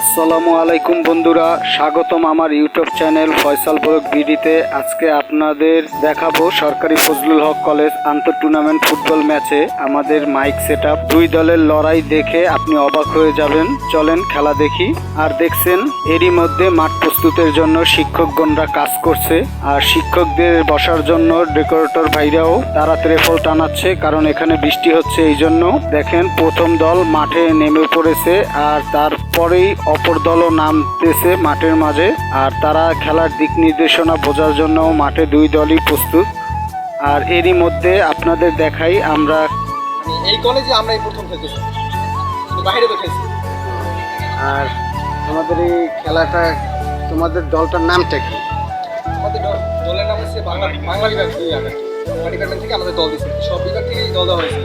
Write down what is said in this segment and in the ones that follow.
আসসালামু আলাইকুম বন্ধুরা, স্বাগতম আমার ইউটিউব চ্যানেল ফয়সাল বরক বিডিতে। আজকে আপনাদের দেখাবো সরকারি ফজলুল হক কলেজ আন্তর টুর্নামেন্ট ফুটবল ম্যাচে। আমাদের মাইক সেট দুই দলের লড়াই দেখে আপনি অবাক হয়ে যাবেন। চলেন খেলা দেখি। আর দেখছেন, এরই মধ্যে মাঠ প্রস্তুতের জন্য শিক্ষকগণরা কাজ করছে। আর শিক্ষকদের বসার জন্য ডেকোরেটর ভাইরাও তারা ত্রেফল টানাচ্ছে, কারণ এখানে বৃষ্টি হচ্ছে এই জন্য দেখেন প্রথম দল মাঠে নেমে পড়েছে। আর তারপরেই অপর দলও নামতেছে মাঠের মাঝে আর তারা খেলার দিক নির্দেশনা বোঝার জন্য মাঠে দুই দলই প্রস্তুত। আর এরই মধ্যে আপনাদের দেখাই আমরা এই কলেজে আমরা এই প্রথম খেলতেছি বাইরে তো খেলছি আর আমাদের এই খেলাটা তোমাদের দলটার নামটা কি? আমাদের দলের নাম হচ্ছে বাংলা বাংলা বিভাগ থেকে আমাদের দল দিচ্ছে সব বিভাগ থেকে এই দল দেওয়া হয়েছে।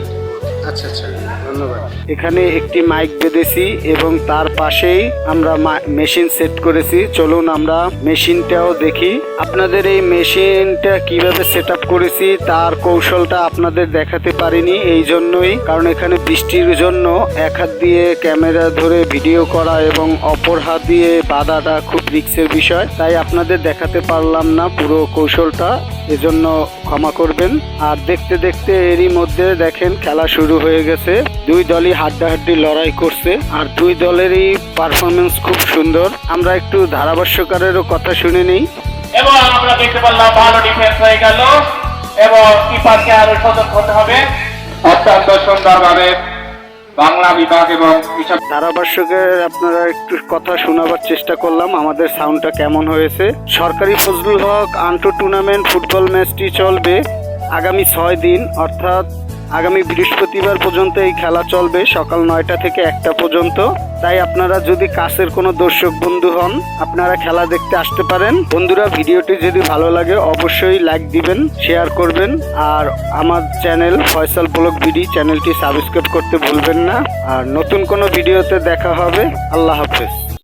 আচ্ছা আচ্ছা। ধন্যবাদ। এখানে একটি মাইক বেঁধেছি এবং তার পাশেই আমরা মেশিন সেট করেছি। চলুন আমরা মেশিনটাও দেখি। আপনাদের এই মেশিনটা কীভাবে সেট করেছি, তার কৌশলটা আপনাদের দেখাতে পারিনি এই জন্যই। কারণ এখানে বৃষ্টির জন্য এক হাত দিয়ে ক্যামেরা ধরে ভিডিও করা এবং অপর হাত দিয়ে বাধাটা খুব রিক্সের বিষয়। তাই আপনাদের দেখাতে পারলাম না পুরো কৌশলটা। এজন্য ক্ষমা করবেন। আর দেখতে দেখতে এরই মধ্যে দেখেন খেলা শুরু হয়ে গেছে। দুই দলই হাড্ডাহাড্ডি লড়াই করছে। আর দুই দলেরই পারফরমেন্স খুব সুন্দর। আমরা একটু ধারাভাষ্যকারেরও কথা শুনে নেই। এবং আমরা দেখতে পারলাম ভালো ডিফেন্স হয়ে গেল। এবং কিপারকে আরও সতর্ক হতে হবে। অত্যন্ত সুন্দরভাবে বাংলা বিভাগ এবং ধারাভাষ্যকের আপনারা একটু কথা শোনাবার চেষ্টা করলাম, আমাদের সাউন্ডটা কেমন হয়েছে? সরকারি ফজলুল হক আন্তর টুর্নামেন্ট ফুটবল ম্যাচটি চলবে আগামী ছয় দিন, অর্থাৎ আগামী বৃহস্পতিবার পর্যন্ত এই খেলা চলবে, সকাল নয়টা থেকে একটা পর্যন্ত। তাই আপনারা যদি কাছের কোনো দর্শক বন্ধু হন, আপনারা খেলা দেখতে আসতে পারেন। বন্ধুরা, ভিডিওটি যদি ভালো লাগে, অবশ্যই লাইক দিবেন শেয়ার করবেন, আর আমার চ্যানেল ফয়সাল ব্লগ বিডি চ্যানেলটি সাবস্ক্রাইব করতে ভুলবেন না। আর নতুন কোনো ভিডিওতে দেখা হবে। আল্লাহ হাফেজ।